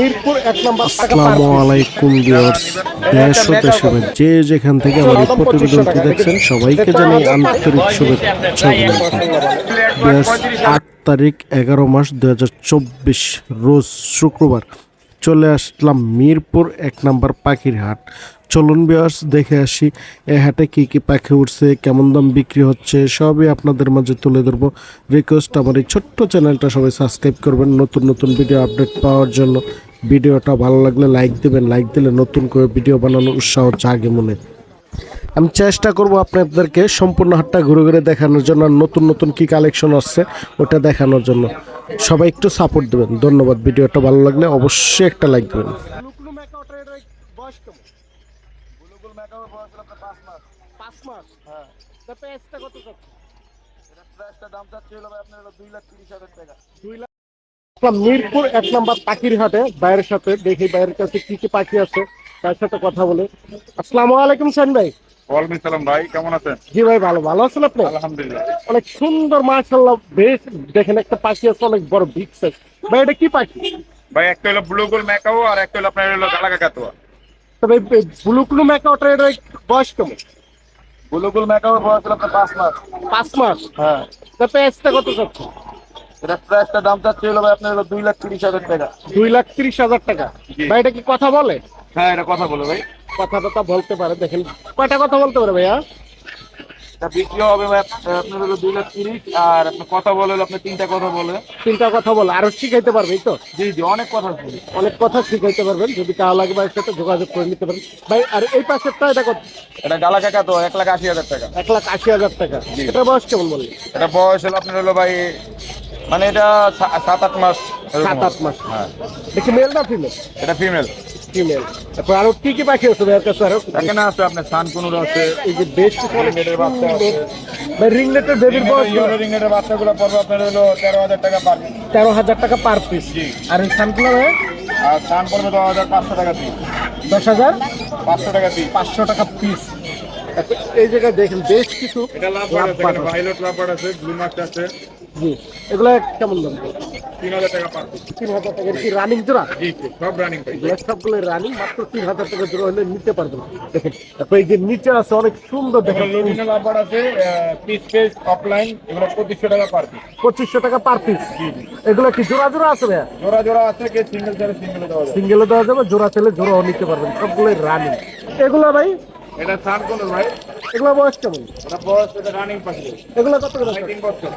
মিরপুর এক নম্বর আসসালামু আলাইকুম ভিউয়ার্স দেশ ও দেশের বাইরে যে যেখান থেকে আমার এই প্রতিবেদনটি দেখছেন সবাইকে জানাই আন্তরিক শুভেচ্ছা ভিউয়ার্স আট তারিখ এগারো মাস দু হাজার চব্বিশ রোজ শুক্রবার। চলে আসলাম মিরপুর এক নম্বর পাখির হাট। চলুন ভিউয়ার্স দেখে আসি এ হাটে কি কি পাখি উঠছে কেমন দাম বিক্রি হচ্ছে সবই আপনাদের মাঝে তুলে ধরবো। রিকোয়েস্ট আমার এই ছোট্ট চ্যানেলটা সবাই সাবস্ক্রাইব করবেন নতুন নতুন ভিডিও আপডেট পাওয়ার জন্য। ভিডিওটা ভালো লাগলে লাইক দেবেন লাইক দিলে নতুন করে ভিডিও বানানোর উৎসাহ জাগে মনে। আমি চেষ্টা করব আপনাদেরকে সম্পূর্ণ হাটটা ঘুরে ঘুরে দেখানোর জন্য আর নতুন নতুন কি কালেকশন আসছে ওটা দেখানোর জন্য। সবাই একটু সাপোর্ট দেবেন। ধন্যবাদ। ভিডিওটা ভালো লাগলে অবশ্যই একটা লাইক দেবেন। হ্যাঁ। দাম চাচ্ছে হলো ভাই আপনার হলো দুই লাখ তিরিশ হাজার টাকা। দুই লাখ মিরপুর এক নম্বর পাখির হাটে বাইরের সাথে দেখি বাইরের কাছে কি কি পাখি আছে তার সাথে কথা বলে। আসসালামু আলাইকুম সেন ভাই। ওয়ালাইকুম সালাম ভাই কেমন আছেন? জি ভাই ভালো। ভালো আছেন আপনি? আলহামদুলিল্লাহ। অনেক সুন্দর মাশাল্লাহ বেশ। দেখেন একটা পাখি আছে অনেক বড় বিগ সাইজ ভাই এটা কি পাখি? ভাই একটা হলো ব্লুগুল মেকাও আর একটা হলো আপনার হলো গালাকা কাতুয়া। তবে ব্লুকলু ম্যাকাওটার এর বয়স কেমন? ব্লুগুল মেকাওয়ের বয়স হলো আপনার পাঁচ মাস। পাঁচ মাস? হ্যাঁ। তা প্রাইসটা কত চাচ্ছে এটা প্রাইসটা দাম চাচ্ছে হলো ভাই আপনার হলো দুই লাখ তিরিশ হাজার টাকা। দুই লাখ তিরিশ হাজার টাকা। ভাই এটা কি কথা বলে? হ্যাঁ এটা কথা বলো ভাই। কথা টথা বলতে পারে দেখেন। কয়টা কথা বলতে পারে ভাইয়া? এটা বিক্রি হবে ভাই আপনার হলো দুই লাখ তিরিশ আর আপনার কথা বলে তিনটা কথা বলে। তিনটা কথা বলে আরও শিখাইতে পারবে এই তো? জি জি অনেক কথা বলি অনেক কথা শিখাইতে পারবেন যদি কারও লাগে ভাইয়ের সাথে যোগাযোগ করে নিতে পারেন। ভাই আর এই পাশেরটা এটা কত? এটা গালাকা কাতুয়া এক লাখ আশি হাজার টাকা। এক লাখ আশি হাজার টাকা। এটা বয়স কেমন বললি এটা বয়স হলো আপনার হলো ভাই মানে এটা সাত আট মাস সাত আট মাস। হ্যাঁ। দেখি মেল না ফিমেল এটা ফিমেল ফিমেল তারপর আরও কি কি পাখি আছে ভাইয়ের কাছে আরও? এখানে আছে আপনার সান কুনুর আছে। এই যে অনেক রিংনেটের বাচ্চা আছে। ভাই রিংনেটের বেবির বয়স ইউরো রিংনেটের বাচ্চাগুলো পড়বে আপনার হলো তেরো হাজার টাকা পার। তেরো হাজার টাকা পার পিস জি। আর এই ভাই? আর সান পড়বে দশ হাজার পাঁচশো টাকা পিস দশ হাজার? পাঁচশো টাকা পিস পাঁচশো টাকা পিস এই জায়গায় দেখেন বেশ কিছু এটা লাভ আছে। ভাইলট লাভ আছে ব্লু মাস্ট আছে। জি। এগুলো কেমন দাম? তিন হাজার টাকা পার তিন হাজার টাকা কি রানিং জোড়া? জি জি, সব রানিং সবগুলো রানিং মাত্র তিন হাজার টাকা জোড়া হলে নিতে পারবেন। দেখেন তারপর যে নিচে আছে অনেক সুন্দর দেখেন। আছে পিস পেস অফলাইন এগুলো পঁচিশশো টাকা পার পিস পঁচিশশো টাকা পার পিস এগুলো কি জোড়া জোড়া আছে ভাইয়া? জোড়া জোড়া আছে কে সিঙ্গেল দেওয়া যাবে। সিঙ্গেলে দেওয়া যাবে জোড়া চাইলে জোড়াও নিতে পারবেন। সবগুলোই রানিং এগুলো ভাই? এটা ভাই। এগুলো বয়স কেমন? এটা বয়স এটা রানিং পাখি এগুলো কত করে তিন বছর।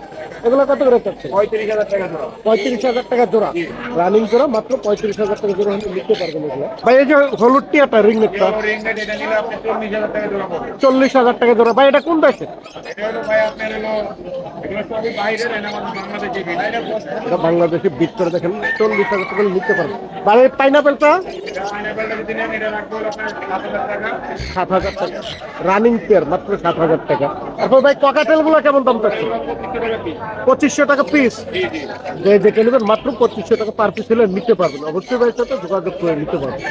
এগুলো কত করে চাচ্ছে? পঁয়ত্রিশ হাজার টাকা জোড়া। পঁয়ত্রিশ হাজার টাকা জোড়া। রানিং জোড়া মাত্র পঁয়ত্রিশ হাজার টাকা জোড়া হলে নিতে পারবেন এগুলো। ভাই এই যে হলুদ টিয়াটা রিং নেটটা চল্লিশ হাজার টাকা জোড়া ভাই এটা কোন দেশে? এটা হলো ভাই আপনার হলো এগুলো সবই বাইরের এটা আমাদের বাংলাদেশে বিল এটা এটা বাংলাদেশে বিট করে দেখেন চল্লিশ হাজার টাকা নিতে পারবেন ভাই পাইনাপেলটা সাত হাজার টাকা। রানিং পেয়ার মাত্র সাত হাজার টাকা। তারপর ভাই ককাটেলগুলো কেমন দাম চাচ্ছে পঁচিশশো টাকা পিস যে যেটা নেবেন মাত্র পঁচিশশো টাকা পার পিস হলে নিতে পারবেন। অবশ্যই ভাই সাথে যোগাযোগ করে নিতে পারবেন।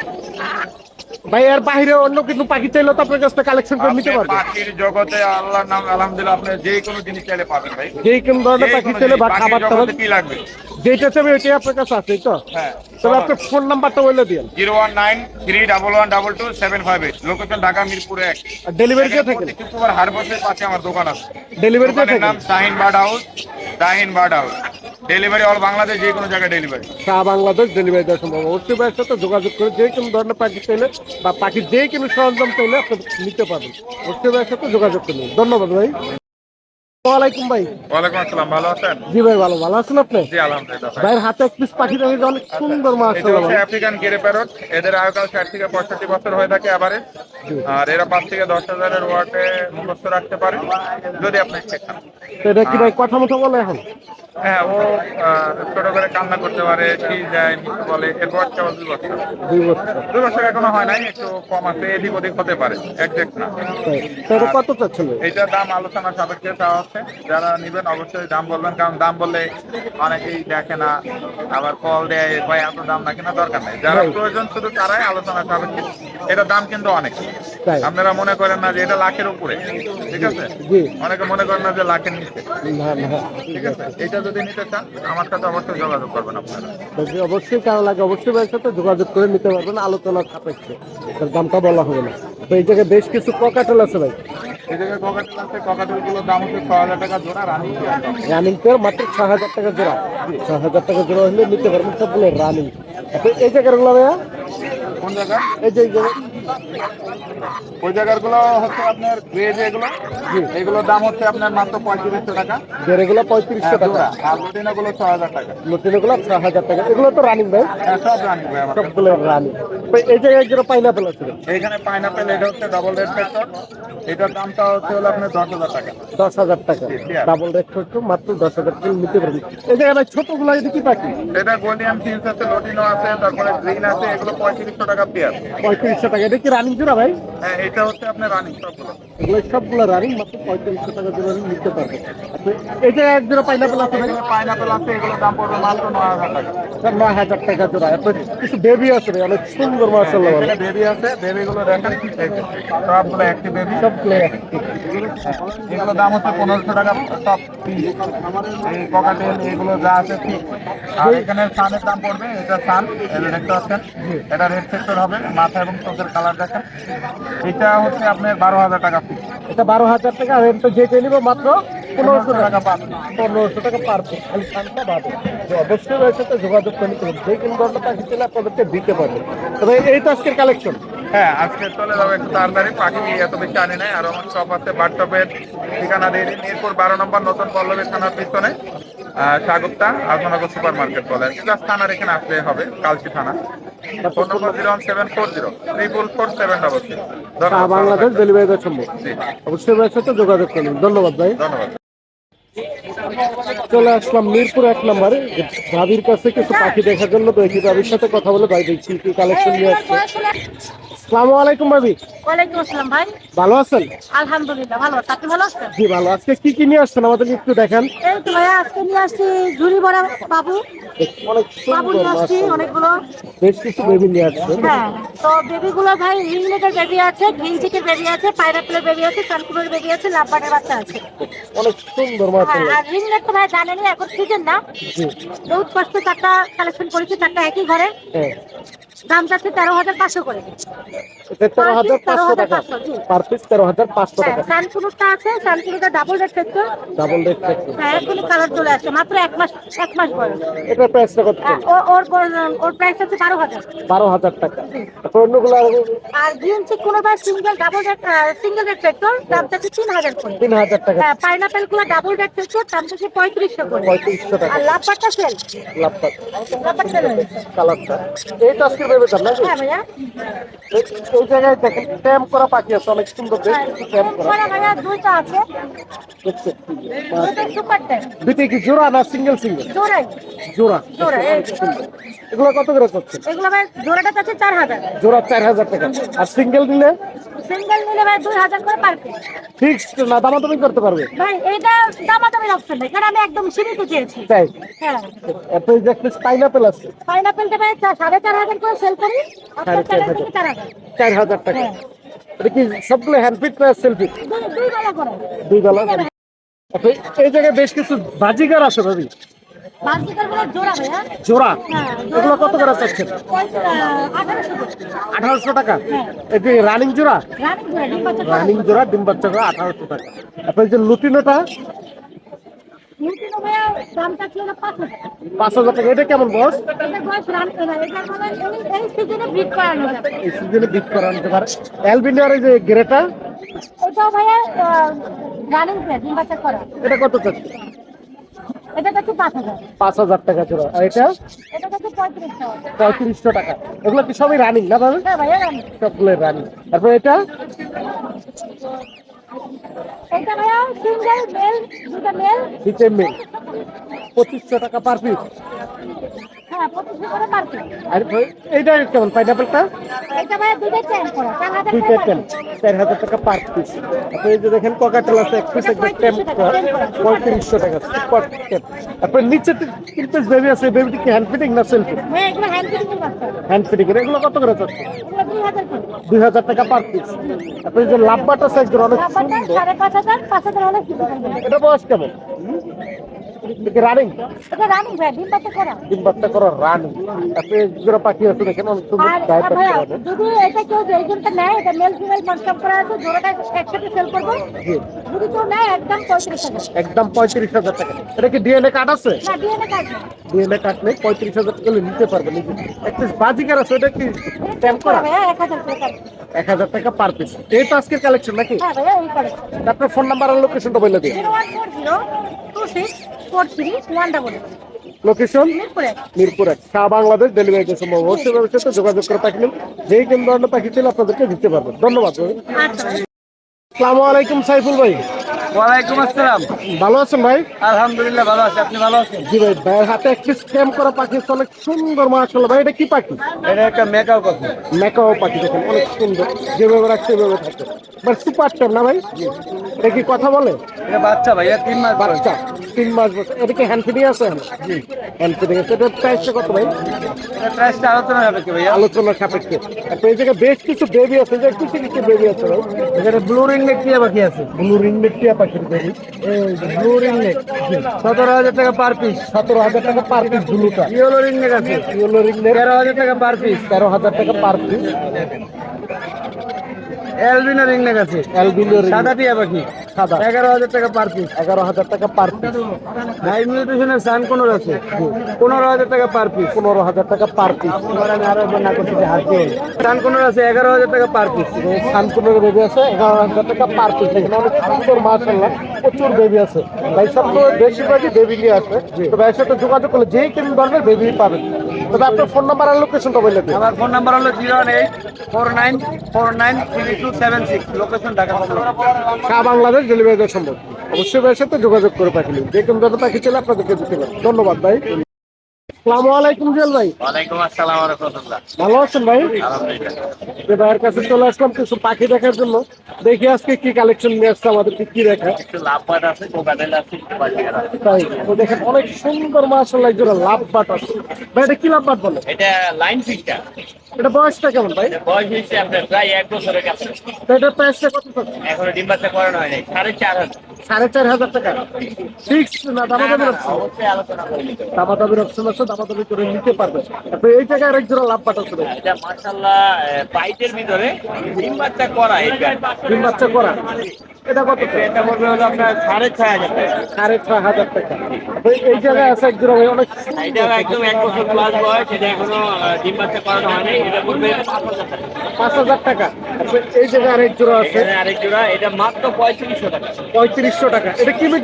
ভাই আর বাইরে অন্য কিছু পাখি চাইলে তো আপনার কাছ থেকে কালেকশন করে নিতে পারবেন। পাখির জগতে আল্লাহর নাম আলহামদুলিল্লাহ আপনি যে কোনো জিনিস চাইলে পাবেন ভাই। যেই কোন ধরনের পাখি চাইলে বা খাবার টাবার কি লাগবে? যেটা চাইবে ওইটাই আপনার কাছে আছে তো? হ্যাঁ। তবে আপনার ফোন নাম্বারটা বলে দিন। Zero one nine three double one double two seven five eight location Dhaka Mirpur এক। আর ডেলিভারি দিয়ে থাকেন? শুক্রবার হারবসের পাশে আমার দোকান আছে। ডেলিভারি দিয়ে দোকানের নাম Shaheen bird house Shaheen bird house. Delivery all Bangladesh যে কোনো জায়গায় ডেলিভারি সারা বাংলাদেশ ডেলিভারি দেওয়া সম্ভব। অবশ্যই ভাইয়ের সাথে যোগাযোগ করে যে কোনো ধরনের পাখি চাইলে বা পাখির যে কোনো সরঞ্জাম চাইলে আপনি নিতে পারবেন। অবশ্যই ভাইয়ের সাথে যোগাযোগ করে নিন ধন্যবাদ ভাই। ওয়ালাইকুম ভাই। ওয়ালাইকুম আসসালাম ভালো আছেন? জি ভাই ভালো। ভালো আছেন আপনি? জি আলহামদুলিল্লাহ ভাইয়ের হাতে এক পিস পাখি দেখে অনেক সুন্দর মাছ এটা আফ্রিকান গেরে প্যারট এদের আয়ুকাল ষাট থেকে পঁয়ষট্টি বছর হয়ে থাকে আবারে আর এরা পাঁচ থেকে দশ হাজারের ওয়ার্ডে মুখস্থ রাখতে পারে যদি আপনি শেখান এটা কি ভাই কথা মতো বলে এখন? হ্যাঁ ও ছোট করে কান্না করতে পারে শীত যায় মিথ্যে বলে এর বয়স কেবল দুই বছর। দুই বছর। দুই বছর এখনও হয় নাই একটু কম আছে এদিক ওদিক হতে পারে একজ্যাক্ট না। এটা কত চাচ্ছিল এইটার দাম আলোচনা সাপেক্ষে তা আছে যারা নেবেন অবশ্যই দাম বলবেন কারণ দাম বললে অনেকেই দেখে না। আবার কল দেয় ভাই এত দাম না কিনা দরকার নেই। যারা প্রয়োজন শুধু তারাই আলোচনা সাপেক্ষে এটার দাম কিন্তু অনেক। আপনারা মনে করেন না যে এটা লাখের উপরে ঠিক আছে? অনেকে মনে করেন না যে লাখের নিচে। না ঠিক আছে? এটা যদি নিতে চান আমার সাথে অবশ্যই যোগাযোগ করবেন আপনারা। অবশ্যই কারও লাগে অবশ্যই ভাইয়ের সাথে যোগাযোগ করে নিতে পারবেন আলোচনার সাপেক্ষে। দামটা বলা হবে না। তো এই জায়গায় বেশ কিছু পকাটেল আছে ভাই? এই জায়গায় ককাটেল আছে ককাটেল দাম হচ্ছে ছ হাজার টাকা জোড়া রানিং রানিং পেয়ার মাত্র ছ হাজার টাকা জোড়া। ছ হাজার টাকা জোড়া হলে নিতে পারবেন সবগুলো রানিং এই জায়গারগুলো ভাইয়া? কোন জায়গা? এই যে ওই জায়গারগুলো হচ্ছে আপনার গ্রে যেগুলো এগুলোর দাম হচ্ছে আপনার মাত্র পঁয়ত্রিশশো টাকা। পঁয়ত্রিশশো টাকা। আর লুটিনা গুলো ছ হাজার টাকা। ছ হাজার টাকা। এগুলো তো রানিং ভাই। হ্যাঁ, সব রানিং ভাই। সবগুলো রানিং এই জায়গায় যেটা পাইনাপেল আছে পাইনাপেল এটা হচ্ছে ডাবল রেড ফ্যাক্টর এটার দামটা হচ্ছে হলো আপনার দশ হাজার টাকা। দশ হাজার টাকা। ডাবল রেট করছ মাত্র দশ হাজার টাকা নিতে পারবেন। এই জায়গায় ছোটগুলো এটা কি পাখি? এটা আছে লটিনো আছে তারপরে গ্রিন আছে এগুলো পঁয়ত্রিশশো টাকা পেয়ার পঁয়ত্রিশশো টাকা। এটা কি রানিং জোড়া ভাই? হ্যাঁ এটা হচ্ছে আপনার রানিং সবগুলো। এগুলো সবগুলো রানিং মাত্র পঁয়ত্রিশশো টাকা জোড়া নিতে এই জায়গায় এক জোড়া পাইনাপেল আছে পাইনাপেল আছে এগুলো দাম পড়বে মাত্র নয় হাজার টাকা। স্যার নয় হাজার টাকা জোড়া। কিছু বেবি আছে অনেক সুন্দর মার্শাল্লাহ বেবি আছে বেবি গুলো দেখেন সবগুলো একটি বেবি সবগুলো এগুলো দাম হচ্ছে পনেরোশো টাকা পিস এই ককাটেল এগুলো যা আছে ঠিক। আর এখানে সানের দাম পড়বে এটা সান দেখতে পাচ্ছেন। এটা রেড সেক্টর হবে মাথা এবং চোখের কালার দেখেন। এটা হচ্ছে আপনার বারো হাজার টাকা পিস এটা বারো হাজার টাকা আর এটা যেটা নিব মাত্র পনেরোশো টাকা। পাবেন পনেরোশো টাকা পার খালি সানটা তো অবশ্যই রয়েছে তো যোগাযোগ করে নিতে হবে যে কোনো ধরনের পাখি আপনাদেরকে দিতে পারবে তবে এই তো আজকের কালেকশন হ্যাঁ আজকে চলে যাব একটু তাড়াতাড়ি পাখি এত বেশি আনি নাই। আর আমার শপ আছে বাটটপের ঠিকানা দিয়ে মিরপুর বারো নম্বর নতুন পল্লবী থানার পিছনে আহ, সাগুপ্তা আলমনগর সুপার মার্কেট বলে থানার এখানে আসলে হবে কালচি থানা। Phone number zero one seven four zero triple four seven double three Bangladesh delivery দেওয়া সম্ভব। জি। অবশ্যই সাথে যোগাযোগ করুন। ধন্যবাদ ভাই। ধন্যবাদ। চলে আসলাম মিরপুর এক নম্বরে। ভাবির কাছে কিছু পাখি দেখার জন্য তো ভাবির সাথে কথা বলে ভাই দেখছি কি কালেকশন নিয়ে আসছে। আসসালামু আলাইকুম ভাবি। ওয়ালাইকুম আসসালাম ভাই। ভালো আছেন? আলহামদুলিল্লাহ ভালো আছি। আপনি ভালো আছেন? জি ভালো। আজকে কি কি নিয়ে আসছেন? আমাদেরকে একটু দেখান। এই তো ভাইয়া আজকে নিয়ে আসছি ঝুড়ি বড়া বাবু। অনেক বাবু নিয়ে আসছি অনেকগুলো। বেশ কিছু বেবি নিয়ে আসছেন। হ্যাঁ তো বেবিগুলো ভাই রিংলেটের বেবি আছে গ্রিন চিকের বেবি আছে পাইনাপেলের বেবি আছে সানকুলোর বেবি আছে লাভবাটের বাচ্চা আছে। অনেক সুন্দর হ্যাঁ মাশাআল্লাহ আর রিংলেট তো ভাই জানেনই এখন সিজন না। বহুত কষ্ট চারটা কালেকশন করেছি চারটা একই ঘরে। হ্যাঁ। দাম চাচ্ছে তেরো হাজার পাঁচশো করে তেরো হাজার পাঁচশো টাকা পার পিস তেরো হাজার পাঁচশো টাকা। সানকুলোরটা আছে সানকুলোরটা double rate sector double rate থাকছে হ্যাঁ এখনই কালার চলে আসছে মাত্র এক মাস এক মাস বয়স। এটা প্রাইসটা কত ওর ওর- ওর প্রাইস হচ্ছে বারো হাজার। বারো হাজার টাকা। তারপর অন্যগুলো আর গ্রিন চিক কোনো বার single double rate single rate sector দাম চাচ্ছে তিন হাজার করে। তিন হাজার টাকা। হ্যাঁ পাইনাপেলগুলো ডাবল রেট সেক্টর দাম চাচ্ছে পঁয়ত্রিশশো করে। পঁয়ত্রিশশো টাকা। আর লাভবারটা সেল সেল কালারটা। এইটা আজকে নাকি? হ্যাঁ এই এই জায়গায় দেখেন ট্যাম করা পাখি আছে অনেক সুন্দর বেশ হ্যাঁ, কিছু ট্যাম করা দুইটা আছে। কি জোড়া না সিঙ্গেল সিঙ্গেল জোড়াই। জোড়া। জোড়া এগুলো কত করে এগুলো ভাই জোড়াটা চাচ্ছে চার হাজার। জোড়া চার হাজার টাকা। আর সিঙ্গেল নিলে? সিঙ্গেল নিলে ভাই দুই হাজার করে পার ফিক্সড না দামাদামি করতে পারবে? ভাই এইটা দামাদামির অপশন নেই কারণ আমি একদম সীমিত চেয়েছি তাই? হ্যাঁ। এত যে একটা পাইনাপেল আছে। পাইনাপেলটা ভাই সাড়ে চার হাজার করে সেল করি সাড়ে চার হাজার। চার হাজার। টাকা। হ্যাঁ। এটা কি সবগুলো হ্যান্ড ফিট না সেলফি দুই- বেলা করে দুই বেলা। এই জায়গায় বেশ কিছু বাজিগার আছে ভাবি। বাস্কেটার জোড়া হ্যাঁ এগুলো কত করে চাচ্ছেন? আঠারোশো টাকা? এটি রানিং জোড়া? রানিং জোড়া ডিম বাচ্চা আঠারোশো টাকা। আপনার যে লুটিনোটা নিউট্রিনো ভাইয়া দামটা ছিল না পাঁচ হাজার টাকা। এটা কেমন বস এই- সিজনে বিট করা নিতে পারে অ্যালবিনিয়ার এই যে গ্রেটা এটাও ভাইয়া রানিং ডিম বাচ্চা করা এটা কত চাচ্ছে? এটা হাজার টাকা জোড়া। আর এটা? এটা টাকা। এগুলো কি সবই রানিং না ভাবে হ্যাঁ ভাইয়া রানিং সবগুলো রানিং তারপর এটা? এটা পঁচিশশো টাকা পার পিস হ্যাঁ করে পার আর এইটা কেমন? পাইনাপেলটা এটা ভাই দুইটা চেঞ্জ করা দুইটা টাকা পার পিস আপনি এই যে দেখেন ককাটেল আছে এক পিস একবার টেম পঁয়ত্রিশশো টাকা সুপার টেম তারপরে নিচে তিন পিস বেবি আছে বেবিটি কি হ্যান্ড ফিটিং না সেলফি হ্যাঁ এগুলো হ্যান্ড ফিটিং বাচ্চা। হ্যান্ড ফিটিং এগুলো কত করে চাচ্ছে দুই হাজার টাকা। পার পিস আপনি যে লাভবাটা সাইজ অনেক সুন্দর। সাড়ে পাঁচ হাজার পাঁচ হাজার হলে এটা বয়স কেমন? রানিং এটা রানিং ভাই ডিম বাচ্চা করা তিন বাচ্চা করা রানিং আপনি জোড়া পাখি আছে দেখেন অনেক সুন্দর আর গায়ে আর ভাইয়া, পাখি যদি এটা কেউ যে এইজনটা নেয় এটা মেল ফিমেল কনফার্ম করা আছে জোড়াটা একসাথে সেল করব জি। যদি কেউ নেয় একদম পঁয়ত্রিশ হাজার একদম পঁয়ত্রিশ হাজার টাকা এটা কি ডিএনএ কার্ড আছে না ডিএনএ কার্ড না ডিএনএ কার্ড নেই পঁয়ত্রিশ হাজার টাকা হলে নিতে পারবে নিজে এক পিস বাজিকার আছে এটা কি স্ট্যাম্প করা ভাইয়া এক হাজার করে কাটবে। এক হাজার টাকা পার পিস এই তো আজকের কালেকশন নাকি? আপনার ফোন নাম্বার আর লোকেশনটা বলে দিন লোকেশন মিরপুর এক। শাহ বাংলাদেশ ডেলিভারি সম্ভব অবশ্যই ব্যবসার সাথে যোগাযোগ করে পাখি নিন। যেই কোন ধরনের পাখি ছিল আপনাদেরকে দিতে পারবেন ধন্যবাদ। ভাই আচ্ছা আসসালামু আলাইকুম সাইফুল ভাই। ওয়ালাইকুম আসসালাম। ভালো আছেন ভাই? আলহামদুলিল্লাহ ভালো আছি। আপনি ভালো আছেন? জি ভাই ভাইয়ের হাতে একটি স্ক্যাম করা পাখি অনেক সুন্দর মাশাআল্লাহ। ভাই এটা কি পাখি? এটা একটা মেকআপ কথা মেকাও পাখি দেখেন অনেক সুন্দর। যেভাবে রাখছে সেভাবে থাকে বাট সুপার টেম না ভাই? এটা কি কথা বলে? এটা বাচ্চা ভাই তিন মাস। বাচ্চা তিন মাস। এটা কি হ্যান্ড ফিডিং আছে? জি। হ্যান্ড ফিডিং আছে। এটা প্রাইসটা কত ভাই? প্রাইসটা আলোচনা কি ভাইয়া। আলোচনা সাপেক্ষে। তারপর এই জায়গায় বেশ কিছু বেবি আছে যে কিছু কিছু বেবি আছে ভাই? এখানে ব্লু রিং নেক টিয়া পাখি আছে। ব্লু রিংনেট টিয়া পাখির সতেরো হাজার টাকা পার পিস সতেরো হাজার টাকা পার পিস ব্লুটা ইয়েলো আছে। ইয়েলো রিংনেট তেরো হাজার টাকা পার পিস তেরো হাজার টাকা পার পিস এলবিনো রিং আছে। অ্যালবিনো সাদা টিয়া পাখি। সাদা। এগারো হাজার টাকা পার পিস এগারো হাজার টাকা পার পিস হাই মিউটেশনের সান কোনোর আছে? পনেরো হাজার টাকা পার পিস পনেরো হাজার টাকা পার পিস আমি আরও না করছি যে হাতে সান কোনোর আছে? এগারো হাজার টাকা পার পিস শানপুরের বেবি আছে এগারো হাজার টাকা পার পিস এখানে অনেক সুন্দর মাশাল্লাহ প্রচুর বেবি আছে। ভাই সব তো বেশিরভাগই বেবি নিয়ে আসবে তো ভাইয়ের সাথে যোগাযোগ করলে যেই কিনুন ধরনের বেবি পাবেন। তবে আপনার ফোন নাম্বার আর লোকেশনটা বলে দিন। আমার ফোন নাম্বার হলো zero eight four nine four nine three two seven six location Dhaka. Bangladesh delivery দেওয়া সম্ভব। অবশ্যই ভাইয়ের সাথে যোগাযোগ করে পাঠিয়ে দেখুন যে কোনো ধরনের পাখি চলে আপনাদেরকে দিতে পারেন। ধন্যবাদ ভাই। আসসালামু আলাইকুম জুয়েল ভাই। ওয়ালাইকুম আসসালাম রহমতুল্লাহ। ভালো আছেন ভাই? আলহামদুলিল্লাহ। ভাইয়ের কাছে চলে আসলাম কিছু পাখি দেখার জন্য। দেখি আজকে কি কালেকশন নিয়ে আসছে আমাদেরকে কি দেখা একটু লাভ আছে কোকাটেল আছে বাজিকার আছে। তাই তো দেখেন অনেক সুন্দর মাশাল্লাহ জোড়া লাভ বাট আছে। ভাই এটা কি লাভ বাট বলে? এটা লাইন এটা বয়সটা কেমন ভাই? বয়স হয়েছে আপনার প্রায় এক বছরের কাছে। তো এটার প্রাইসটা কত এখনও ডিম বাচ্চা করানো হয় নাই সাড়ে চার হাজার। সাড়ে চার হাজার টাকা। ফিক্স না অপশন অবশ্যই আলোচনা করে নিতে হবে। অপশন আছে দামাদামি করে নিতে পারবে। তারপরে এই জায়গায় আরেক জোড়া লাভ বাট আছে এটা পাইটের ভিতরে ডিম বাচ্চা করা এটা তিন বাচ্চা করা। এটা কত? এটা পড়বে হলো আপনার সাড়ে ছয় হাজার টাকা। সাড়ে ছয় হাজার টাকা। এই জায়গায় আছে এক জোড়া ভাই অনেক এটা একদম এক বছর প্লাস বয়স এটা এখনও ডিম বাচ্চা করানো হয়নি এটা পড়বে পাঁচ হাজার টাকা। তারপরে এই জায়গায় আরেক জোড়া আছে। আরেক জোড়া এটা মাত্র পঁয়ত্রিশশো টাকা। পঁয়ত্রিশশো টাকা। এটা কি ভাই?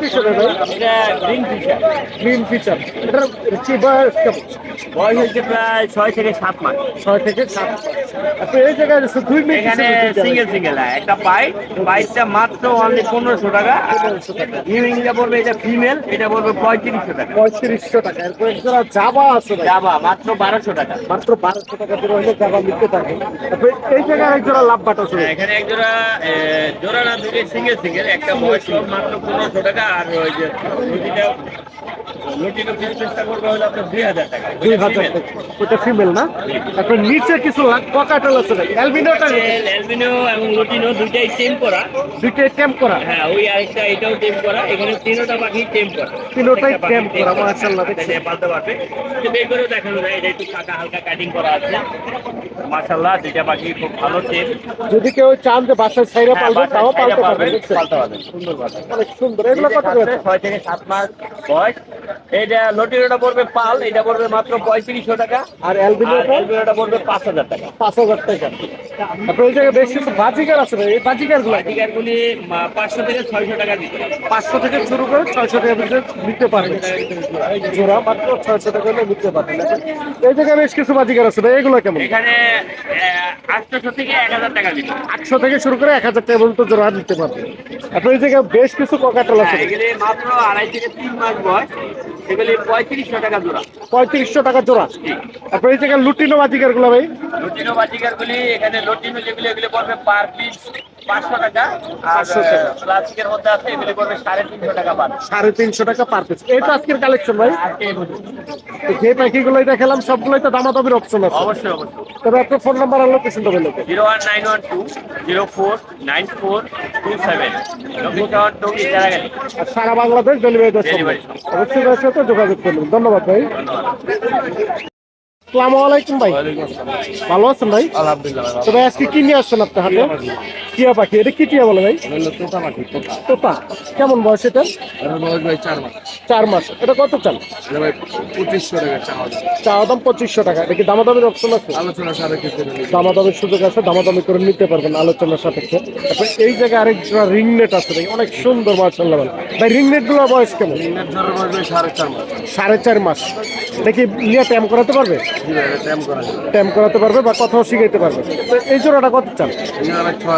এটা গ্রিন ফিশার গ্রিন ফিচার এটার কি বয়স হচ্ছে প্রায় ছয় থেকে সাত মাস। ছয় থেকে সাত তারপরে এই জায়গায় দুই মিনিট এখানে সিঙ্গেল সিঙ্গেল একটা পাইপ পাইপটা মাত্র অনলি পনেরোশো টাকা। পড়বে এটা ফিমেল এটা পড়বে পঁয়ত্রিশশো টাকা। পঁয়ত্রিশশো টাকা। এরপর জাবা আছে যাবা মাত্র বারোশো টাকা। মাত্র বারোশো টাকা করে হলে জাবা নিতে পারবে এই জায়গায় এক লাভ বাট আছে। এখানে এক জোড়া এ, জোড়া না দুটো সিঙ্গেল সিঙ্গেল একটা বয়স মাত্র পনেরোশো টাকা আর ওই যে লুটিটা লুটিটা চেষ্টা করবে হলো আপনার দুই হাজার টাকা। দুই হাজার টাকা। ওটা ফিমেল না? তারপর নিচে কিছু ককাটেল আছে। অ্যালবিনোটা অ্যালবিনো এবং লুটিনো দুইটাই টেম করা। দুইটাই ক্যাম্প করা? হ্যাঁ ওই আরেকটা এটাও টেম করা। এখানে তিনোটা পাখি টেম করা। তিনোটাই টেম করা, মাশাআল্লাহ, এটা পালতে পারবে তো বের করেও দেখানো যায় এটা একটু ফাঁকা হালকা কাটিং করা আছে। মাশাল্লাহ দুইটা পাখি খুব ভালো টেম যদি কেউ চান যে বাসায় সাইরা হ্যাঁ, পালবে তাও পালতে পারবে পালতে সুন্দর অনেক সুন্দর এগুলো কত আছে? ছয় থেকে সাত মাস বয়স। like এটা লটিনোটা পড়বে পাল এটা পড়বে মাত্র পঁয়ত্রিশশো টাকা। আর অ্যালবিনোটা পড়বে পাঁচ হাজার টাকা। পাঁচ হাজার টাকা। তারপরে এই জায়গায় বেশ কিছু বাজিকার আছে ভাই। এই পাঁচশো থেকে ছয়শো টাকা দিতে পাঁচশো থেকে শুরু করে ছয়শো টাকা পর্যন্ত নিতে পারবে জোড়া মাত্র ছয়শো টাকা হলে নিতে পারবে। এই জায়গায় বেশ কিছু বাজিকার আছে ভাই। এগুলো কেমন? এখানে আহ, থেকে এক হাজার টাকা আটশো থেকে শুরু করে এক হাজার টাকা পর্যন্ত জোড়া দিতে পারবে। আপনার এই জায়গায় বেশ কিছু ককাটেল আছে মাত্র আড়াই থেকে তিন মাস বয়স। এগুলি পঁয়ত্রিশশো টাকা জোড়া। পঁয়ত্রিশশো টাকা জোড়া। আপনার এই জায়গায় লুটিনো বাজিকারগুলো ভাই। লুটিনো বাজিকার গুলি এখানে লুটিনো যেগুলি এগুলি পড়বে পার পিস পাঁচশো টাকা। আর প্লাস্টিকের মধ্যে আছে এগুলি পড়বে সাড়ে তিনশো টাকা পার সাড়ে তিনশো টাকা পার পিস এটা আজকের কালেকশন ভাই। যে পাখিগুলো দেখালাম সবগুলোই তো দামাদামির অপশন আছে। অবশ্যই অবশ্যই। তবে আপনার ফোন নাম্বার আর লোকেশন দেবেন zero one nine one two zero four nine four two seven. সারা বাংলাদেশ ডেলিভারি। অবশ্যই সাথে যোগাযোগ করবেন ধন্যবাদ ভাই। আসসালামু আলাইকুম ভাই। ভালো আছেন ভাই? আলহামদুলিল্লাহ তো ভাই আজকে কি নিয়ে আসছেন আপনার হাতে? টিয়া পাখি এটা কি টিয়া বলে ভাই? তোতা মাটি তোতা। কেমন বয়স এটা? বয়স ভাই চার মাস। চার মাস। এটা কত চাল? ভাই পঁচিশশো টাকা চাওয়া দাম। পঁচিশশো টাকা। এটা কি দামাদামির অপশন আছে? আলোচনা সারা কিছু সুযোগ আছে দামাদামি করে নিতে পারবেন আলোচনার সাপেক্ষে। তারপর এই জায়গায় আরেক জোড়া রিং নেট আছে ভাই অনেক সুন্দর মার্শাল্লাহ ভাই রিং নেটগুলোর বয়স কেমন? দিনের জ্বরের বয়স ভাই সাড়ে চার মাস। সাড়ে চার মাস। দেখি নিয়ে ট্যাম করাতে পারবে? ট্যাম করাতে পারবে বা কথাও শিখাইতে পারবে? এই জোড়াটা কত ছয়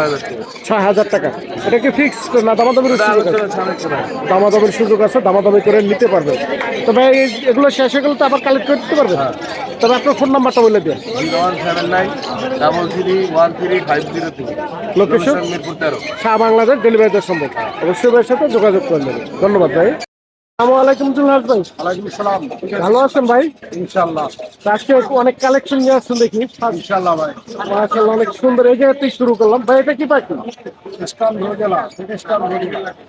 হাজার টাকা। ছয় হাজার টাকা। এটা কি ফিক্সড না? দামাদামির সুযোগ আছে? সারা দামাদামির সুযোগ আছে দামাদামি করে নিতে পারবে। তবে এই- এগুলো শেষ হয়ে গেলে তো আবার কালেক্ট করতে পারবে? তবে আপনার ফোন নাম্বারটা বলে দেন। লোকেশন শাহ বাংলাদেশ ডেলিভারি দেওয়া সম্ভব অবশ্যই সাথে যোগাযোগ করে নেবেন। ধন্যবাদ ভাই। আলাইকুম জুলহাস ভাই। ওয়ালাইকুম সালাম ভালো আছেন ভাই? ইনশাল্লাহ তো আজকে অনেক কালেকশন নিয়ে আসছেন দেখি। ইনশাল্লাহ ভাই। মাশাআল্লাহ অনেক সুন্দর। এই জায়গাতেই শুরু করলাম। ভাই এটা কি পাখি?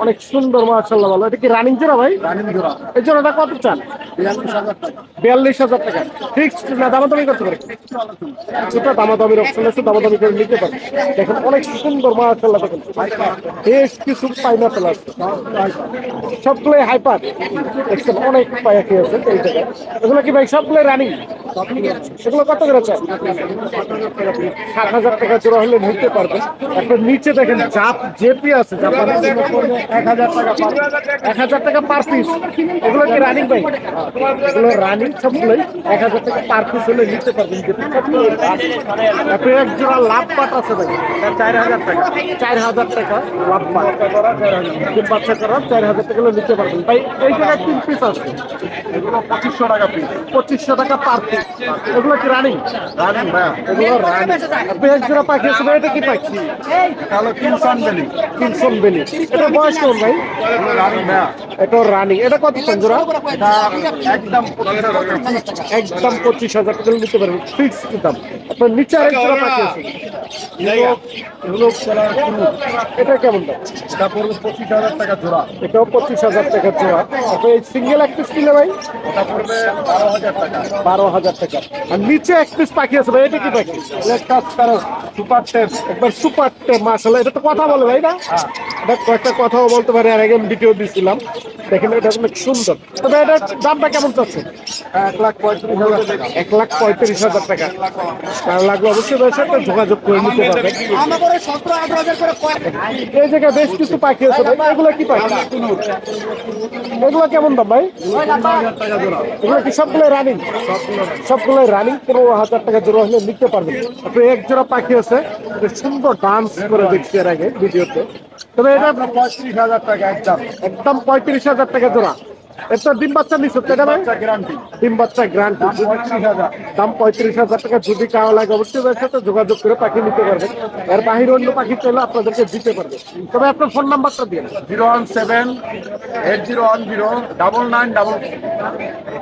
অনেক সুন্দর মাশাআল্লাহ ভালো। এটা কি রানিং জোড়া ভাই? রানিং জোড়া। এই জোড়াটা কত চান? বিয়াল্লিশ হাজার টাকা। বিয়াল্লিশ হাজার টাকা। ফিক্সড না দামাদামি করতে পারে? কিছুটা দামাদামির অপশন আছে দামাদামি করে নিতে পারে। দেখেন অনেক সুন্দর মাশাআল্লাহ দেখেন। বেশ কিছু পাইনাপেল আছে। সবগুলোই হাইপার দেখছেন অনেক পায়াকি আছে এই জায়গায়। এগুলো কি ভাই, সবগুলোই রানিং এগুলো কত করে চান সাত হাজার টাকা জোড়া হলে নিতে পারবেন এখন নিচে দেখেন, জাপ, জেপি আছে এক হাজার টাকা এক হাজার টাকা পার পিস এগুলো কি রানিং ভাই? এগুলো রানিং সবগুলোই এক হাজার টাকা পার পিস হলে নিতে পারবেন সবগুলো এক জোড়া লাভ পাট আছে ভাই। চার হাজার টাকা। চার হাজার টাকা লাভ পাট। বাচ্চা করা চার হাজার টাকা হলে নিতে পারবেন ভাই এই জায়গায় তিন পিস আছে। এগুলো পঁচিশশো টাকা পিস পঁচিশশো টাকা পার পিস এগুলো কি রানিং রানিং ভাই এগুলো রানিং বেশ জোড়া পাখি আছে ভাই এটা কি পাখি তাহলে কিনসান বেলি। কিনসন বেলি। এটা বয়স কেমন ভাই? রানিং ভাই এটা রানিং এটা কত জোড়া? একদম পঁচিশ হাজার টাকা। একদম পঁচিশ হাজার টাকা নিতে পারবেন ফিক্স দাম। আপনার নিচে আরেক জোড়া পাখি আছে। এগুলো এটা কেমন দাম? এটা পড়বে পঁচিশ হাজার টাকা জোড়া। এটাও পঁচিশ হাজার টাকা জোড়া। সিঙ্গেল এক পিস কিনে ভাই? বারো হাজার টাকা। আর নিচে এক পাখি আছে এটা কি পাখি? সুপার টেপ একবার সুপার টেপ মাসাল্লাহ এটা তো কথা বলে ভাই না? এটা কয়েকটা কথাও বলতে পারে আর আগে ভিডিও দিয়েছিলাম দেখেন এটা অনেক সুন্দর। তবে এটার দামটা কেমন চাচ্ছে এক লাখ পঁয়ত্রিশ হাজার টাকা। এক লাখ পঁয়ত্রিশ হাজার টাকা। কারণ লাগল অবশ্যই রয়েছে একটা যোগাযোগ করে নিতে পারবে এই জায়গায় বেশ কিছু পাখি আছে ভাই। এগুলো কি পাখি? এগুলো কেমন দাম ভাই? এগুলো কি সবগুলো রানিং? সবগুলো রানিং পনেরো হাজার টাকা জোড়া হলে নিতে পারবেন। আপনি এক জোড়া পাখি আছে। সুন্দর ডান্স করে দেখছি এর আগে ভিডিওতে তবে এটা পঁয়ত্রিশ হাজার টাকা একদম। একদম পঁয়ত্রিশ হাজার টাকা জোড়া। এটা ডিম বাচ্চা নিচ্ছে তো এটা ভাই? ডিম বাচ্চা গ্রান্ট দাম পঁয়ত্রিশ হাজার। টাকা যদি কারও লাগে অবশ্যই এর সাথে যোগাযোগ করে পাখি নিতে পারবেন এর বাহিরে অন্য পাখি চাইলে আপনাদেরকে দিতে পারবে। তবে আপনার ফোন নাম্বারটা দিয়ে zero one seven eight zero one zero double nine double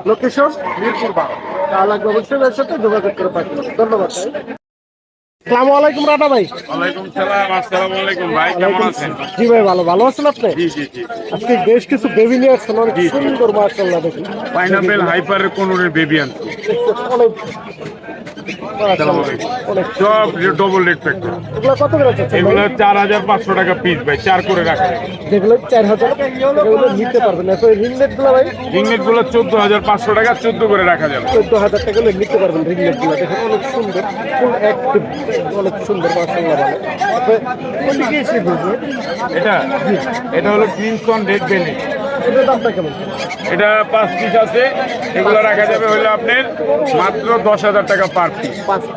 location Mirpur বারো। কারও লাগবে অবশ্যই এর সাথে যোগাযোগ করে পাখি ধন্যবাদ আসসালামু আলাইকুম রানা ভাই। ওয়ালাইকুম সালাম আসসালামু আলাইকুম। ভাই কেমন আছেন? জি ভাই ভালো। ভালো আছেন আপনি? জি জি জি। আজকে বেশ কিছু বেবি নিয়ে আসছেন অনেক সুন্দর মাশাআল্লাহ দেখুন। পাইনাপেল হাইপার কোনোরের বেবি আনছে। অনেক সব ডবল রেট ফ্যাক্টর এগুলো কত করে এগুলো চার হাজার পাঁচশো টাকা পিস ভাই চার করে রাখা। যেগুলো চার হাজার এগুলো নিতে পারবেন না। তো রিংনেটগুলো ভাই? রিংনেটগুলো চোদ্দ হাজার পাঁচশো টাকা চোদ্দ করে রাখা যাবে। চোদ্দ হাজার টাকা হলে নিতে পারবেন রিংনেটগুলো দেখেন অনেক সুন্দর ফুল অ্যাক্টিভ অনেক সুন্দর মাশাআল্লাহ ভালো। এটা এটা হলো ক্রিমসন রেড বেনি এটার দামটা কেমন? এটা পাঁচ পিস আছে এগুলো রাখা যাবে হলো আপনার মাত্র দশ হাজার টাকা পার পিস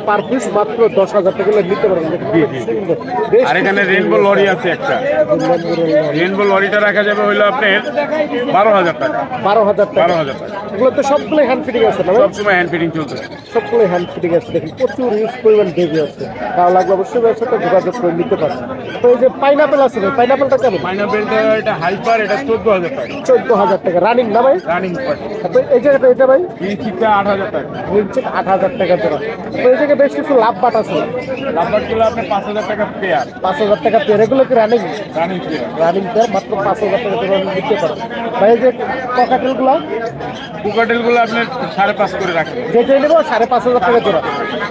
পার পিস মাত্র দশ হাজার টাকা দিতে নিতে পারবেন। আর এখানে রেনবো লরি আছে একটা। রেনবো লরিটা রাখা যাবে হলো আপনার বারো হাজার টাকা। বারো হাজার টাকা। বারো হাজার টাকা। এগুলো তো সবগুলো হ্যান্ড ফিটিং আছে না সবসময় হ্যান্ড ফিটিং চলতেছে সবগুলো হ্যান্ড ফিটিং আছে। দেখুন প্রচুর ইউজ পরিমাণ বেবি আছে। তাহলে লাগবে অবশ্যই এর সাথে যোগাযোগ করে নিতে পারবেন তো এই যে পাইনাপেল আছে ভাই পাইনাপেলটা কেমন? পাইনাপেলটা এটা হাইপার এটা চোদ্দ হাজার টাকা। চোদ্দ হাজার টাকা। রানিং না ভাই? রানিং এই জায়গাটা এটা ভাই? চিপটা আট হাজার টাকা। নিচ্ছে আট হাজার টাকা জোড়া। তো এই জায়গায় বেশ কিছু লাভ বাট আছে। নাম্বারগুলো আপনার পাঁচ হাজার টাকা পেয়ার পাঁচ হাজার টাকা পেয়ার এগুলো কি running running pair running pair মাত্র পাঁচ হাজার টাকা জোড়া নিতে পারবেন ভাই এই যে ককাটেলগুলো কুকাটেলগুলো আপনার সাড়ে পাঁচ করে রাখেন। যেটা নেব সাড়ে পাঁচ হাজার টাকা জোড়া।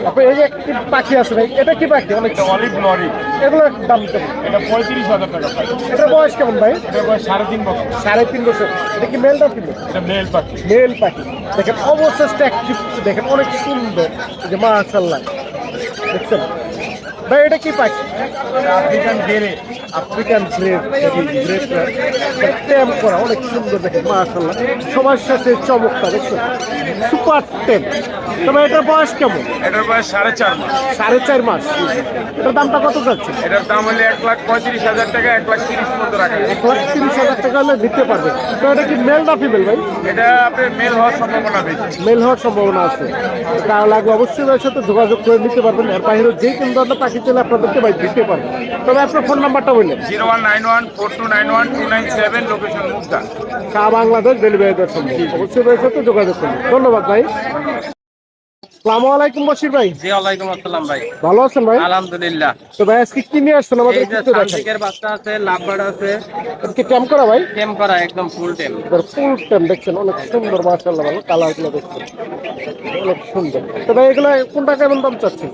তারপরে এই যে একটি পাখি আছে ভাই এটা কি পাখি? অনেক অলিভ লরি এগুলোর দাম কেমন এটা পঁয়ত্রিশ হাজার টাকা এটা বয়স কেমন ভাই? এটা বয়স সাড়ে তিন বছর। সাড়ে তিন বছর। এটা কি মেল না ফিমেল এটা মেল পাখি। মেল পাখি। দেখেন অ্যাক্টিভ দেখেন অনেক সুন্দর। যে মাশাল্লাহ দেখছেন? ভাই এটা কি পাখি? আফ্রিকান গেরে আফ্রিকান গ্রেপ টেম করা অনেক সুন্দর মাশাল্লাহ সবার সাথে চমকটা সুপার টেম। তবে এটার বয়স কেমন? এটার বয়স সাড়ে চার মাস। সাড়ে চার মাস। এটার দামটা কত যাচ্ছে? এটার দাম হলে এক লাখ পঁয়ত্রিশ হাজার টাকা এক লাখ তিরিশ মতো রাখা এক লাখ তিরিশ হাজার টাকা হলে নিতে পারবে। তো এটা কি মেল না ফিমেল ভাই? এটা আপনার মেল হওয়ার সম্ভাবনা বেশি। মেল হওয়ার সম্ভাবনা আছে। তাহলে লাগবে অবশ্যই সাথে যোগাযোগ করে নিতে পারবেন। এর বাইরে যে কোনো ধরনের পাখি চলে আপনাদেরকে ভাই দিতে পারবেন তবে আপনার ফোন নাম্বারটা বললেন zero one nine one four two nine one two nine seven location Mukta Shah Bangladesh delivery দেওয়ার সম্ভব। অবশ্যই রয়েছে তো যোগাযোগ করুন। ধন্যবাদ ভাই। সালামু আলাইকুম বশির ভাই। জি ওয়ালাইকুম আসসালাম ভাই। ভালো আছেন ভাই? আলহামদুলিল্লাহ। তো ভাই আজকে কি নিয়ে আসছেন? আমাদের একটু দেখেন। বাচ্চা আছে লাভবার্ড আছে। আজকে টেম করা ভাই? টেম করা একদম ফুল টেম। ফুল টেম দেখছেন অনেক সুন্দর মাশাআল্লাহ ভালো কালারগুলো দেখছেন। অনেক সুন্দর। তো ভাই এগুলো কোনটা কেমন দাম চাচ্ছেন?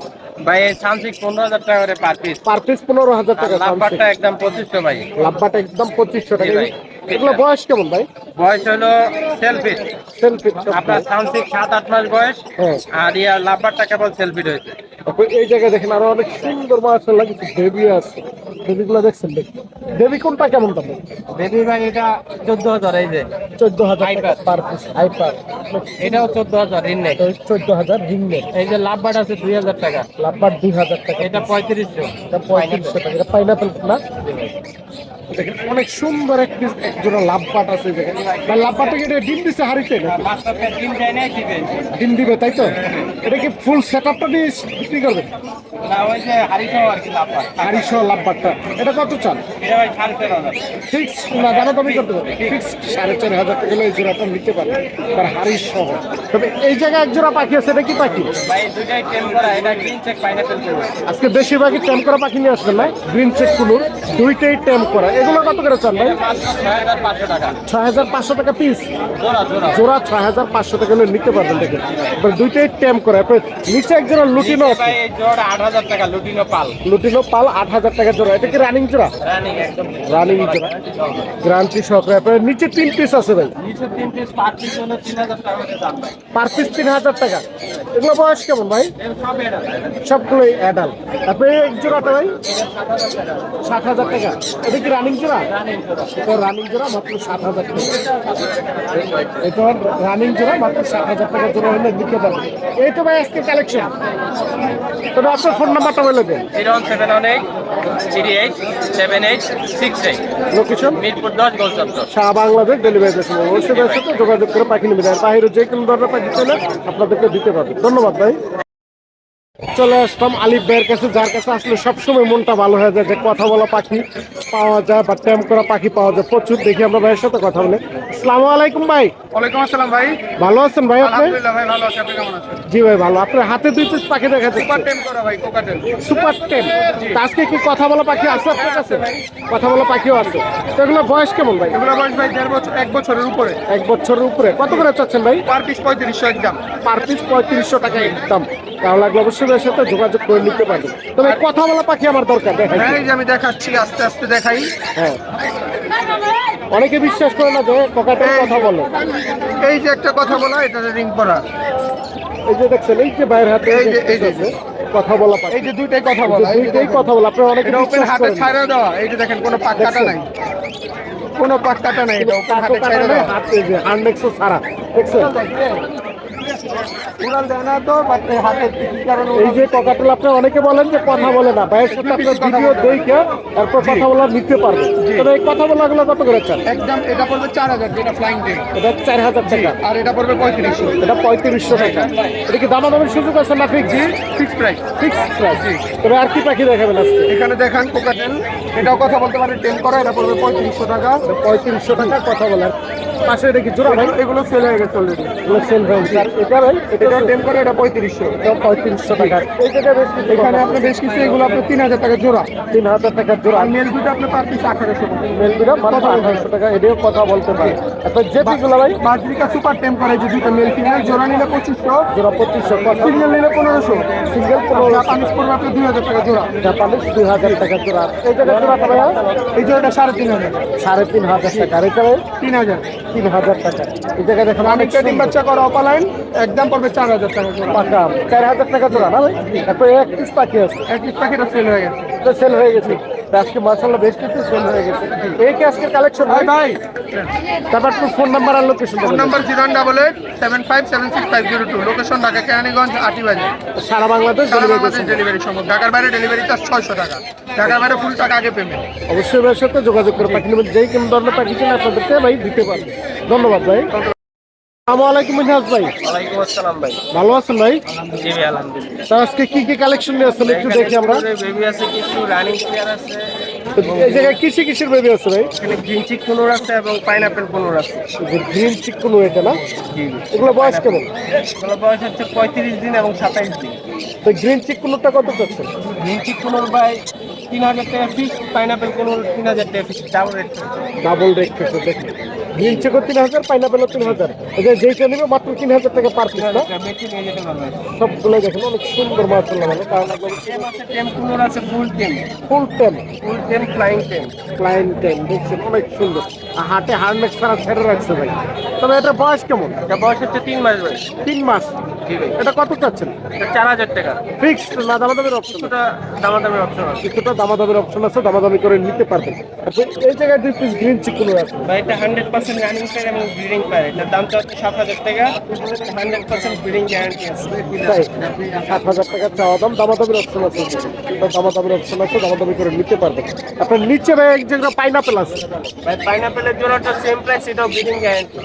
ভাই এই পনেরো হাজার টাকা করে পার পিস পার পিস পনেরো হাজার টাকা লাভবার্ডটা একদম পঁচিশশো ভাই। লাভবাটা একদম পঁচিশশো টাকা। এগুলো বয়স কেমন ভাই? বয়স হলো সেলফিট সেলফি আপনার সানসিক সাত আট মাস বয়স হ্যাঁ। আর ইয়ার লাভবারটা কেবল এই জায়গায় দেখেন আরও অনেক সুন্দর মাশাআল্লাহ কিছু বেবি আছে। বেবিগুলো দেখছেন বেবি কোনটা কেমন দাম? বেবি ভাই এটা চোদ্দ হাজার এই যে। চোদ্দ হাজার পার পিস হাইপার এটাও চোদ্দ হাজার রিননেক চোদ্দ হাজার এই যে আছে দুই হাজার টাকা। দুই হাজার টাকা এটা পঁয়ত্রিশশো। এটা পঁয়ত্রিশশো টাকা। এটা পাইনাপেল না? দেখেন অনেক সুন্দর একটি একজোড়া লাভবাট আছে এই জায়গায় ভাই লাভবাটটা কি এটা ডিম দিছে হারিতে? ডিম দিবে। তাই তো? এটা কি ফুল সেট আপটা দিয়ে বিক্রি করবেন আর আড়াইশো লাভবাটটা এটা কত চান? ফিক্স না দামা দামি করতে পারবে। ফিক্স সাড়ে চার হাজার টাকা এই জোড়াটা নিতে পারবে। হাড়ির সহ তবে এই জায়গায় এক জোড়া পাখি আছে এটা কি পাখি? আজকে বেশিরভাগই ট্যাম করা পাখি নিয়ে আসবেন না গ্রিন চেক কুলুর দুইটাই ট্যাম করা। এগুলো কত করে চান ভাই? ছয় হাজার পাঁচশো টাকা পিস জোড়া ছয় হাজার পাঁচশো টাকা হলে নিতে পারবেন দেখেন দুইটাই ট্যাম করা। নিচে এক জোড়া লুটিনো আছে। লুটিনো পাল। লুটিনো পাল আট হাজার টাকা জোড়া। এটা কি রানিং জোড়া? রানিং জোড়া। গ্রান্টি সহকারে। নিচে তিন পিস আছে ভাই। নিচে তিন পিস পাঁচ পিস হলো তিন হাজার টাকা দাম ভাই। পার পিস তিন হাজার টাকা। এগুলো বয়স কেমন ভাই? সবগুলোই অ্যাডাল তারপরে এক জোড়াটা ভাই? সাত হাজার টাকা। এটা কি রানিং জোড়া? এটা রানিং জোড়া মাত্র সাত হাজার টাকা। এটা রানিং জোড়া মাত্র সাত হাজার টাকা জোড়া হলে দিতে পারবে। এই তো ভাই আজকে কালেকশন তবে আপনার ফোন নাম্বারটা বলে দেন। Zero seven one eight three eight seven eight six eight. Location Mirpur দশ গোল শাহ বাংলাদেশ ডেলিভারি অবশ্যই যোগাযোগ করে পাখি নেবে আর বাইরে যে কোনো ধরনের পাখি হলে আপনাদেরকে দিতে পারবে ধন্যবাদ ভাই। চলে আসলাম আলিফ ভাইয়ের কাছে যার কাছে আসলে সবসময় মনটা ভালো হয়ে যায় যে কথা বলা পাখি পাওয়া যায় বা ট্যাম করা পাখি পাওয়া যায়। প্রচুর দেখি আমরা ভাইয়ের সাথে কথা বলে। আসসালামু আলাইকুম ভাই। ওয়ালাইকুম আসসালাম ভাই। ভালো আছেন ভাই আপনি? আলহামদুলিল্লাহ ভাই ভালো আছি। আপনি কেমন আছেন? জি ভাই ভালো। আপনার হাতে দুই পিস পাখি দেখা সুপার যাচ্ছে টেম করা ভাই কোকাটেল সুপার টেন আজকে কি কথা বলা পাখি আছে আপনার কাছে? কথা বলা পাখিও আছে। তো এগুলো বয়স কেমন ভাই? এগুলো বয়স ভাই দেড় বছর এক বছরের উপরে। এক বছরের উপরে। কত করে চাচ্ছেন ভাই? পার পিস পঁয়ত্রিশশো একদম। পার পিস পঁয়ত্রিশশো টাকা একদম। তাহলে লাগলে অবশ্যই এর সাথে যোগাযোগ করে নিতে পারবেন তবে কথা বলা পাখি আমার দরকার দেখাই। আমি দেখাচ্ছি আস্তে আস্তে দেখাই। হ্যাঁ। অনেকে বিশ্বাস করে না যে ককাটের কথা বলে। এই যে একটা কথা বলা এটা রিং করা এই যে দেখছেন এই যে বাইরের হাতে এই যে- এই যে- কথা বলা পাখি। এই যে দুইটাই কথা বলা দুইটাই কথা বলা আপনার অনেকে ওপেন হাতে। ছাড়া দেওয়া এই যে দেখেন কোনো পাক কাটা নাই। কোনো পাক কাটা নাই এটা ওপেন হাতে ছাড়া দেওয়া। হাতে যে হার্নেক্সও ছাড়া দেখছেন? এই যে ককাটেল আপনি অনেকে বলেন যে কথা বলে না ভাইয়ের সাথে আপনার ভিডিও দেখে তারপর কথা বলা নিতে পারবে। তবে এই কথা বলাগুলো কত করে চান? একদম এটা পড়বে চার হাজার যেটা ফ্লাইং এটা চার হাজার টাকা। আর এটা পড়বে পঁয়ত্রিশশো। এটা পঁয়ত্রিশশো টাকা। এটা কি দামা দামের সুযোগ আছে না fix fix price fix price তবে আর কি পাখি দেখাবেন আজকে? এখানে দেখান কোকাটেল এটাও কথা বলতে পারে টেন করা এটা পড়বে পঁয়ত্রিশশো টাকা। পঁয়ত্রিশশো টাকা কথা বলার। পাশে এটা কি জোড়া ভাই? এগুলো সেল হয়ে গেছে অলরেডি এগুলো সেল হয়েছে আর এটা ভাই এটা এটা টেন করে এটা পঁয়ত্রিশশো। পঁয়ত্রিশশো টাকা। এই বেশ কিছু এখানে। আপনি বেশ কিছু এগুলো তিন হাজার টাকা জোড়া। তিন হাজার টাকার জোড়া। আর মেল দুটো আপনি পার পিস আঠারোশো মেলবিরা মাত্র আঠারোশো টাকা এটাও কথা বলতে পারে। আপনার জেপিগুলো ভাই? বাজরিকা সুপার টেম করে যে দুটো মেল ফিমেল জোড়া নিলে পঁচিশশো। জোড়া পঁচিশশো সিঙ্গেল নিলে পনেরোশো। সিঙ্গেল পনেরো জাপানিজ পড়বে দুই হাজার টাকা জোড়া। জাপানিজ দুই হাজার টাকা জোড়া। এই জায়গায় জোড়াটা ভাইয়া? এই জোড়াটা সাড়ে তিন হাজার। সাড়ে তিন হাজার টাকা। আর এটা ভাই? তিন হাজার টাকা। এই জায়গায় দেখেন আমি ডিম বাচ্চা করা অপালাইন একদম পড়বে চার হাজার টাকা পাকা। চার হাজার টাকা জোড়া না? ভাই তারপরে এক পিস পাখি আছে। এক পিস পাখিটা সেল হয়ে গেছে। সেল হয়ে গেছে। আজকে মার্শাল্লাহ বেশ কিছু সেল হয়ে গেছে। এই কি আজকের কালেকশন ভাই ভাই। তারপর একটু ফোন নাম্বার আর location phone number zero double eight seven five seven six five zero two location Dhaka Keraniganj Aati বাজার সারা বাংলাদেশ সারা বাংলাদেশ ডেলিভারি সম্ভব। ঢাকার বাইরে ডেলিভারি চার্জ ছয়শো টাকা। ঢাকার বাইরে ফুল টাকা আগে পেমেন্ট অবশ্যই ভাইয়ের সাথে যোগাযোগ করে পাখি নেবেন। যেই কোন ধরনের চান আপনাদেরকে ভাই দিতে পারবে ধন্যবাদ ভাই। আসসালামু আলাইকুম মিনহাজ ভাই। ওয়ালাইকুম আসসালাম ভাই। ভালো আছেন ভাই? জি ভাই আলহামদুলিল্লাহ। তা আজকে কি কি কালেকশন নিয়ে আসছেন একটু দেখি আমরা। বেবি আছে কিছু রানিং প্লেয়ার আছে। এই জায়গায় কিসে কিসের বেবি আছে ভাই? এখানে গ্রিন চিক কোনোর আছে এবং পাইনাপেল কোনোর আছে। গ্রিন চিকুনো এটা না? জি এগুলো বয়স কেমন? এগুলো বয়স হচ্ছে পঁয়ত্রিশ দিন এবং সাতাইশ দিন। তো গ্রিন চিকুনোটা কত চাচ্ছেন গ্রিন চিক কোনোর ভাই তিন হাজার টাকা ফিক্স পাইনাপেল কোনোর তিন হাজার টাকা fix double rate double rate থেকে দেখি গ্রিন চিকো তিন হাজার পাইনাপেলও তিন হাজার। যেইটা নেবে মাত্র তিন হাজার টাকা পার পিস না? সবগুলো দেখেন অনেক সুন্দর কারণ টেম আছে টেম ফুল টেম ফুল টেন ফুল টেম ফ্লাইং টেম দেখছেন অনেক সুন্দর। হাটে হার্নেক্স ছাড়া ছেড়ে রাখছে ভাই। তবে এটা বয়স কেমন? এটা বয়স হচ্ছে তিন মাস বয়স তিন মাস। এটা কত চাচ্ছেন? চার হাজার টাকা। ফিক্সড না দামাদামের অপশন কিছুটা দামাদামের অপশন আছে। কিছুটা দামাদামের অপশন আছে দামাদামি করে নিতে পারবেন। আচ্ছা, এই জায়গায় দুই পিস গ্রিন চিকুনো আছে। ভাই এটা হান্ড্রেড পার্সেন্ট রানিং পেয়ার এবং ব্রিডিং পেয়ার এটার দামটা হচ্ছে সাত হাজার টাকা। হান্ড্রেড পার্সেন্ট ব্রিডিং গ্যারান্টি আছে। তাই? সাত হাজার টাকা চাওয়া দাম দামাদামের অপশন আছে। দামাদামের অপশন আছে দামাদামি করে নিতে পারবে। আপনার নিচে ভাই এক জায়গায় পাইনাপেল আছে। ভাই পাইনাপেলের জোড়াটা সেম প্রাইস এটাও ব্রিডিং গ্যারান্টি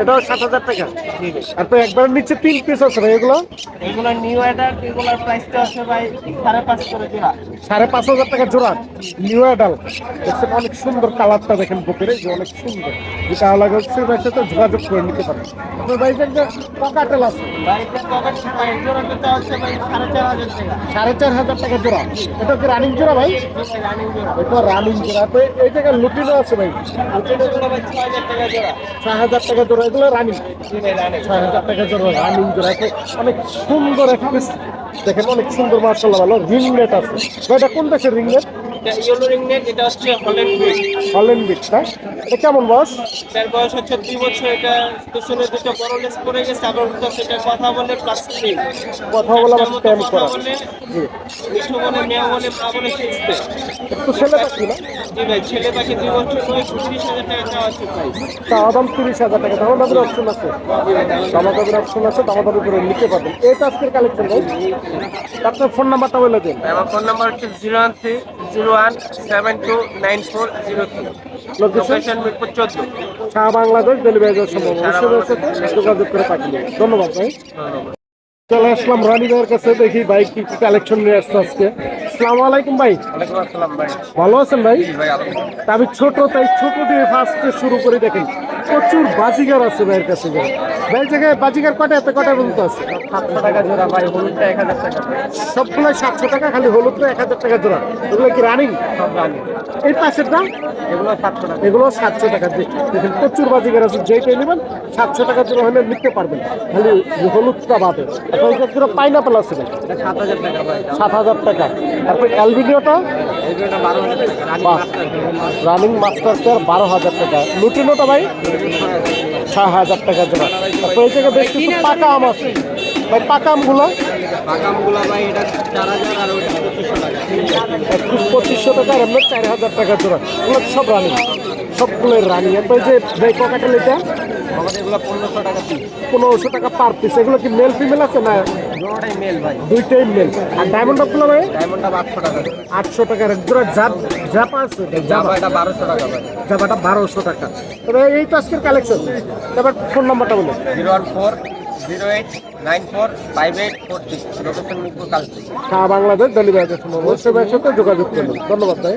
এটাও সাত হাজার টাকা? আর তো একবার নিচে তিন পিস আছে ভাই এগুলো? এগুলো নিউ অ্যাডাল্ট এগুলোর প্রাইসটা আছে ভাই সাড়ে পাঁচ করে জোড়া। সাড়ে পাঁচ হাজার টাকা জোড়া নিউ অ্যাডাল দেখছেন অনেক সুন্দর কালারটা দেখেন বুকের যে অনেক সুন্দর। যেটা আলাদা হচ্ছে ভাই সাথে যোগাযোগ করে নিতে পারেন। আপনার ভাই যে একটা আছে সাড়ে চার হাজার টাকা। জোড়া। এটা কি রানিং জোড়া ভাই? এটা রানিং জোড়া। তো এই জায়গায় লুটিনও আছে ভাই। ছয় হাজার টাকা জোড়া। এগুলো রানিং ছয় হাজার টাকা জোড়া রানিং জোড়া। অনেক সুন্দর একটা। দেখেন অনেক সুন্দর মার্শাল্লাহ ভালো। রিং নেট আছে। এটা কোন দেশের রিং নেট এটা ইয়েলো রিং নেট এটা হচ্ছে হল্যান্ড ব্রিড হল্যান্ড বিট না? এটা কেমন বস এটার বয়স হচ্ছে দুই বছর এটা পিছনে দুটো বড় লেস পড়ে গেছে আবার উল্টো সেটা কথা বলে প্লাস কথা বলে আবার স্ট্যাম্প কথা করা বলে জি। মিঠু বলে মেয়া বলে মা বলে শিখতে একটু ছেলে পাখি না? জি ভাই ছেলে পাখি দুই বছর বয়স তিরিশ হাজার টাকা আছে দাম তিরিশ হাজার টাকা দামা দামের অপশন আছে? দামা দামের অপশন আছে দামা করে নিতে পারবেন। এটা আজকের কালেকশন ভাই। আপনার ফোন নাম্বারটা বলে দিন। আমার ফোন নাম্বার হচ্ছে zero three zero one seven two nine four zero three location location Mirpur চোদ্দ। সারা বাংলাদেশ ডেলিভারি সম্ভব যোগাযোগ করে পাঠিয়ে ধন্যবাদ ভাই। চলে আসলাম রানী ভাইয়ের কাছে দেখি ভাই কি কালেকশন নিয়ে আসছে আজকে। আসসালামু আলাইকুম ভাই। ভালো আছেন ভাই? আমি ছোট তাই ছোট দিয়ে ফার্স্টে শুরু করে দেখেন। প্রচুর বাজিগার আছে ভাইয়ের কাছে ভাই। জায়গায় বাজিগার কটা এত কটা পর্যন্ত আছে? সাতশো টাকা জোড়া ভাই হলুদটা এক হাজার টাকা। সবগুলো সাতশো টাকা খালি হলুদ তো এক হাজার টাকা জোড়া। এগুলো কি রানিং এই পাশের দাম? এগুলো সাতশো টাকা। এগুলো সাতশো টাকা দেখেন প্রচুর বাজিগার আছে যেটাই নেবেন সাতশো টাকা জোড়া হলে নিতে পারবেন। খালি হলুদটা বাদে। জোড়া পাইনাপেল আছে সাত হাজার টাকা। তারপর বাহ রানিং মাস্টার বারো হাজার টাকা। লুটিনোটা ভাই? ছয় হাজার টাকা জোড়া। তারপর এই জায়গায় বেশ কিছু পাকা আম আছে। ভাই, পাকা আমগুলো? এটা পঁচিশশো টাকা আর আপনার চার হাজার টাকা জোড়া। এগুলো সব রানি সবগুলোর রানি এরপর যে ভাই ককাটেল এটা? আমাদের এগুলো পনেরোশো টাকা পিস পনেরোশো টাকা পার পিস এগুলো কি মেল ফিমেল আছে না? দুটোটাই মেল ভাই। দুইটাই মেল আর ডায়মন্ড আপগুলো ভাই? আটশো টাকা। আটশো টাকার জোড়া জাপ জাপা আছে ভাই, জাবা জাপা এটা বারোশো টাকা ভাই। জাপাটা বারোশো টাকা। তবে এই তো আজকের কালেকশন তারপর ফোন নাম্বারটা বলে। Zero one four zero eight nine four five eight four six. Location Mirpur Kalshi. সারা বাংলাদেশ ডেলিভারি অবশ্যই সাথে যোগাযোগ করবেন ধন্যবাদ ভাই।